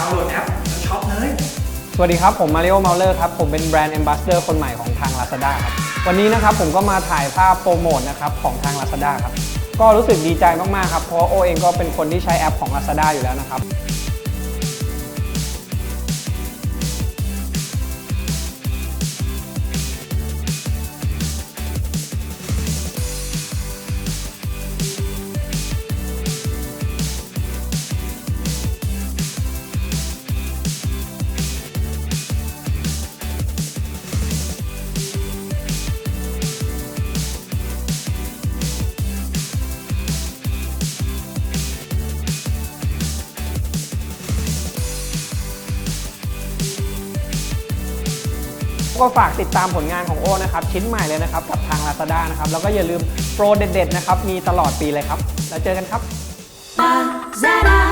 าวน์โหลดแอปแล้วช็อปเลย สวัสดีครับ ผมมาริโอเมลเลอร์ครับ ผมเป็นแบรนด์แอมบาสเดอร์คนใหม่ของทาง Lazada ครับ วันนี้นะครับผมก็มาถ่ายภาพโปรโมทนะครับของทาง Lazada ครับ ก็รู้สึกดีใจมาก ๆ ครับ เพราะโอเองก็เป็นคนที่ใช้แอปของ Lazada อยู่แล้วนะครับ ก็ฝากติดตามผลงานของโอนะครับ ชิ้นใหม่เลยนะครับ กับทาง Lazada นะครับ แล้วก็อย่าลืมโปรเด็ดๆนะครับ มีตลอดปีเลยครับ แล้วเจอกันครับ Lazada.